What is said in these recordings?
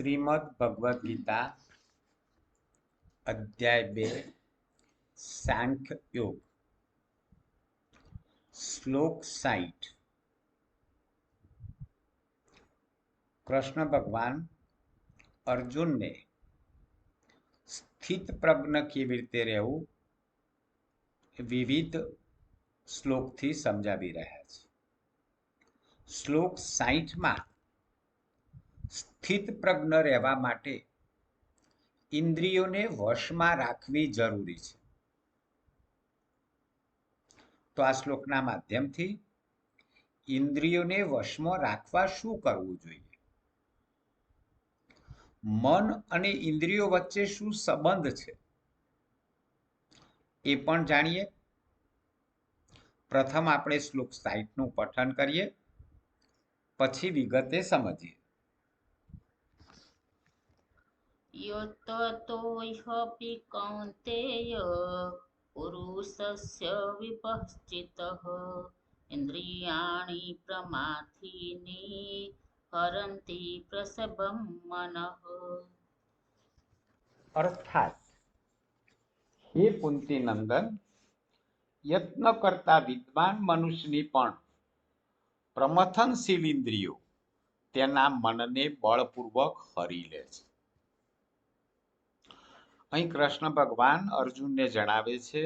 શ્રીમદ ભગવદ્ ગીતા અધ્યાય બે સાંખ્ય યોગ. શ્લોક સાઈઠ. કૃષ્ણ ભગવાન અર્જુનને સ્થિત પ્રજ્ઞ કેવી રીતે રહેવું વિવિધ શ્લોકથી સમજાવી રહ્યા છે. શ્લોક સાહીઠમાં સ્થિત પ્રજ્ઞ રહેવા માટે ઇન્દ્રિયોને વશમાં રાખવી જરૂરી છે. તો આ શ્લોકના માધ્યમથી ઇન્દ્રિયોને વશમાં રાખવા શું કરવું જોઈએ? મન અને ઇન્દ્રિયો વચ્ચે શું સંબંધ છે? એ પણ જાણીએ. પ્રથમ આપણે શ્લોક સાઈટનું પઠન કરીએ, પછી વિગતે સમજીએ. यततोऽपि कौन्तेय पुरुषस्य विपश्चितः इन्द्रियाणि प्रमाथीनि हरन्ति प्रसभं मनः અર્થાત હે કુંતી નંદન યત્ન કરતા વિદ્વાન મનુષ્યની પણ પ્રમથનશીલ ઇન્દ્રિયો તેના મનને બળપૂર્વક હરી લે છે અહીં કૃષ્ણ ભગવાન અર્જુનને જણાવે છે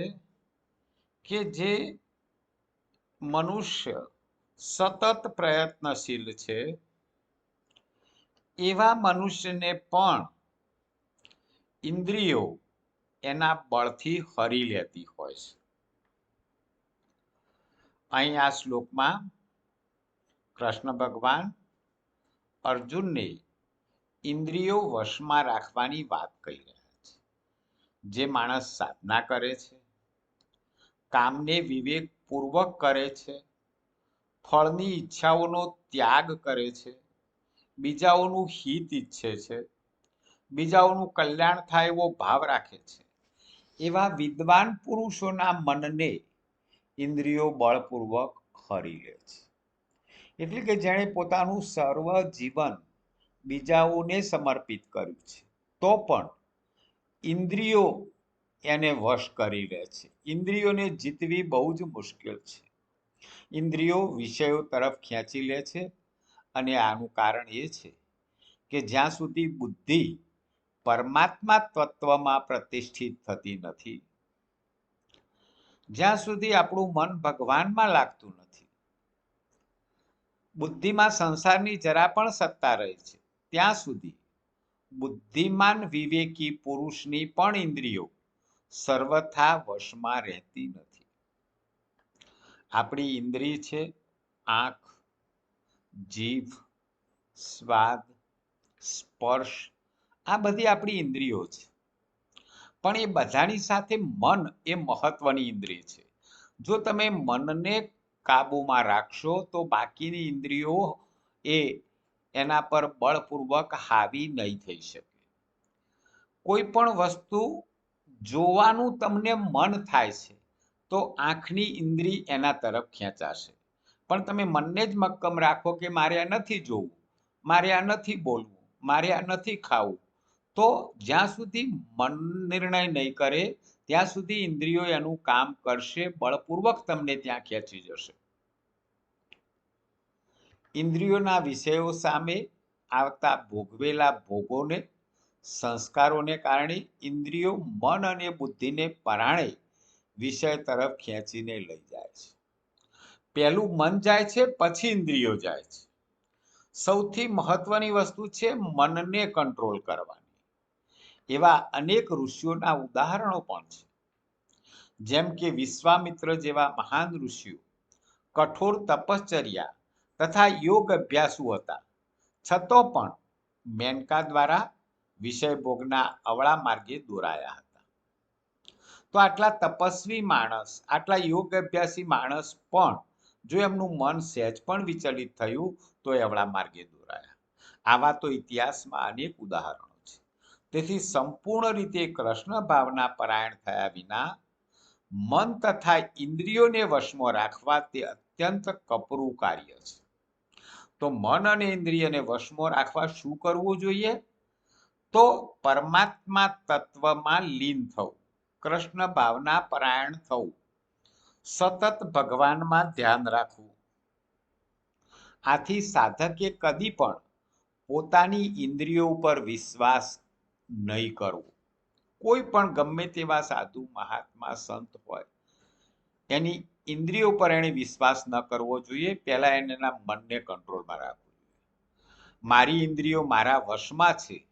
કે જે મનુષ્ય સતત પ્રયત્નશીલ છે, એવા મનુષ્યને પણ ઇન્દ્રિયો એના બળથી હરી લેતી હોય છે. અહીં આ શ્લોકમાં કૃષ્ણ ભગવાન અર્જુનને ઇન્દ્રિયો વશમાં રાખવાની વાત કહી રહ્યા જે માણસ સાધના કરે છે, કામને વિવેકપૂર્વક કરે છે, ફળની ઈચ્છાઓનો ત્યાગ કરે છે, બીજાઓનું હિત ઈચ્છે છે, બીજાઓનું કલ્યાણ થાય એવો ભાવ રાખે છે, એવા વિદ્વાન પુરુષોના મનને ઇન્દ્રિયો બળપૂર્વક હરી લે છે. એટલે કે જેણે પોતાનું સર્વ જીવન બીજાઓને સમર્પિત કર્યું છે, તો પણ ઇન્દ્રિયો એને વશ કરી લે છે. ઇન્દ્રિયોને જીતવી બહુ જ મુશ્કેલ છે. ઇન્દ્રિયો વિષયો તરફ ખેંચી લે છે અને આનું કારણ એ છે કે જ્યાં સુધી બુદ્ધિ પરમાત્મા તત્વમાં પ્રતિષ્ઠિત થતી નથી, જ્યાં સુધી આપણું મન ભગવાનમાં લાગતું નથી, બુદ્ધિમાં સંસારની જરા પણ સત્તા રહે છે, ત્યાં સુધી બુદ્ધિમાન વિવેકી પુરુષની પણ ઇન્દ્રિયો સર્વથા વશમાં રહેતી નથી. આપણી ઇન્દ્રિય છે આંખ, જીભ, સ્વાદ, સ્પર્શ, આ બધી આપણી ઇન્દ્રિયો છે. પણ એ બધાની સાથે મન એ મહત્વની ઇન્દ્રિય છે. જો તમે મનને કાબુમાં રાખશો તો બાકીની ઇન્દ્રિયો એ એના પર બળપૂર્વક હાવી નહીં થઈ શકે. કોઈ પણ વસ્તુ જોવાનું તમને મન થાય છે, તો આંખની ઇન્દ્રિય એના તરફ ખેંચાશે. પણ તમે મનને જ મક્કમ રાખો કે મારે આ નથી જોવું, મારે આ નથી બોલવું, મારે આ નથી ખાવું, તો જ્યાં સુધી મન નિર્ણય નહીં કરે, ત્યાં સુધી ઇન્દ્રિયો એનું કામ કરશે, બળપૂર્વક તમને ત્યાં ખેંચી જશે. ઇન્દ્રિયોના વિષયો સામે આવતા ભોગવેલા ભોગોને, સંસ્કારોને કારણે ઇન્દ્રિયો મન અને બુદ્ધિને પરાણે વિષય તરફ ખેંચીને લઈ જાય છે. પહેલું મન જાય છે, પછી ઇન્દ્રિયો જાય છે. સૌથી મહત્વની વસ્તુ છે મનને કંટ્રોલ કરવાની. એવા અનેક ઋષિઓના ઉદાહરણો પણ છે. જેમ કે વિશ્વામિત્ર જેવા મહાન ઋષિઓ, કઠોર તપશ્ચર્યા તથા યોગ અભ્યાસુ હતા. છતો પણ મેનકા દ્વારા વિષય ભોગના અવળા માર્ગે દોરાયા હતા. તો આટલા તપસ્વી માણસ, આટલા યોગ અભ્યાસી માણસ પણ જો એમનું મન સહેજ પણ વિચલિત થયું, તો એ અવળા માર્ગે દોરાયા. આવા તો ઇતિહાસમાં અનેક ઉદાહરણો છે. તેથી સંપૂર્ણ રીતે કૃષ્ણ ભાવના પરાયણ થયા વિના, મન તથા ઇન્દ્રિયોને વશમાં રાખવા તે અત્યંત કપરું કાર્ય છે. તો મન અને ઇન્દ્રિયને વશમાં રાખવા શું કરવું જોઈએ? તો પરમાત્મા તત્વમાં લીન થવું. કૃષ્ણ ભાવના પરાયણ થવું. સતત ભગવાનમાં ધ્યાન રાખવું. આથી સાધકે કદી પણ પોતાની ઇન્દ્રિયો ઉપર વિશ્વાસ નહીં કરવો. કોઈ પણ ગમે તેવા સાધુ, મહાત્મા, સંત હોય, એની ઇન્દ્રિયો પર એને વિશ્વાસ ન કરવો જોઈએ, પહેલા એના મનને કંટ્રોલમાં રાખવું જોઈએ. મારી ઇન્દ્રિયો મારા વશમાં છે.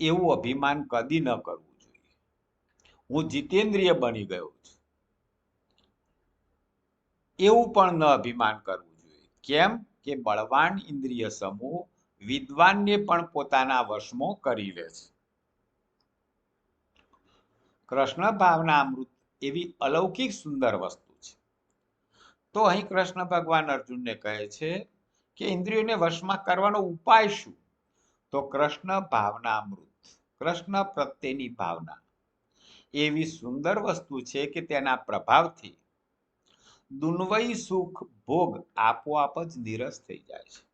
એવું અભિમાન કદી ન કરવું જોઈએ. હું જીતેન્દ્રિય બની ગયો છું. એવું પણ ન અભિમાન કરવું જોઈએ. કેમ? કે બળવાન ઇન્દ્રિય સમૂહ વિદ્વાનને પણ પોતાના વશમાં કરી લે છે. કૃષ્ણ ભાવના અમૃત એવી અલૌકિક સુંદર વસ્તુ છે. તો અહીં કૃષ્ણ ભગવાન અર્જુનને કહે છે કે ઇન્દ્રિયોને વશમાં કરવાનો ઉપાય શું? તો કૃષ્ણ ભાવના અમૃત, કૃષ્ણ પ્રત્યેની ભાવના. એવી સુંદર વસ્તુ છે કે તેના પ્રભાવથી દુન્વયી સુખ ભોગ આપોઆપ જ નિરસ થઈ જાય છે.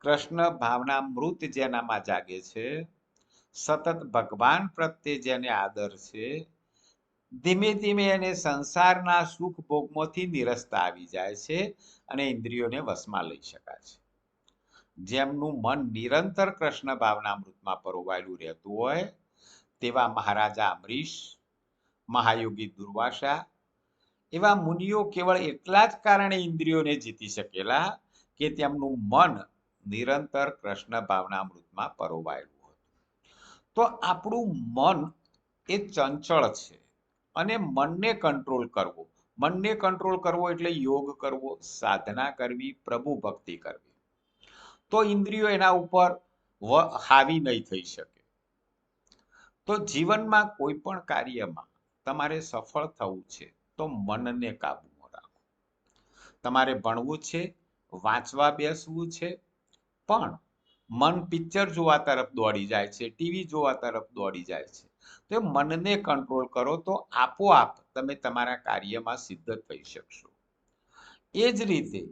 કૃષ્ણ ભાવના મૃત જેનામાં જાગે છે, સતત ભગવાન પ્રત્યે જેને આદર છે ધીમે ધીમે એને સંસારના સુખ ભોગમાંથી નિરસતા આવી જાય છે અને ઇન્દ્રિયોને વશમાં લઈ શકાય છે. જેમનું મન નિરંતર કૃષ્ણ ભાવના અમૃતમાં પરોવાયેલું રહેતું હોય, તેવા મહારાજા અમરીશ, મહાયોગી દુર્વાસા, એવા મુનિઓ કેવળ એટલા જ કારણે ઇન્દ્રિયોને જીતી શકેલા કે તેમનું મન નિરંતર કૃષ્ણ ભાવના અમૃતમાં પરોવાયેલું હતું. તો આપણું મન એ ચંચળ છે. અને મનને કંટ્રોલ કરવો. મનને કંટ્રોલ કરવો એટલે યોગ કરવો, સાધના કરવી, પ્રભુ ભક્તિ કરવી. તો ઇન્દ્રિયો એના ઉપર હાવી નહીં થઈ શકે. તો જીવનમાં કોઈ પણ કાર્યમાં તમારે સફળ થવું છે, તો મનને કાબૂમાં રાખો. તમારે ભણવું છે, વાંચવા બેસવું છે, પણ મન પિક્ચર જોવા તરફ દોડી જાય છે, ટીવી જોવા તરફ દોડી જાય છે. તો મનને કંટ્રોલ કરો તો આપોઆપ તમે તમારા કાર્યમાં સિદ્ધ થઈ શકશો. એ જ રીતે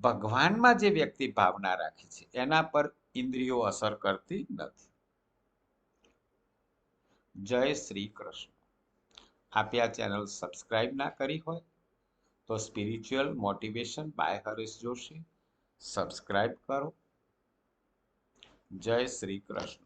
ભગવાનમાં જે વ્યક્તિ ભાવના રાખે છે, એના પર ઇન્દ્રિયો અસર કરતી નથી. જય શ્રી કૃષ્ણ. આપે આ ચેનલ સબસ્ક્રાઇબ ના કરી હોય તો spiritual motivation by Haresh Joshi. Subscribe કરો. જય શ્રી કૃષ્ણ.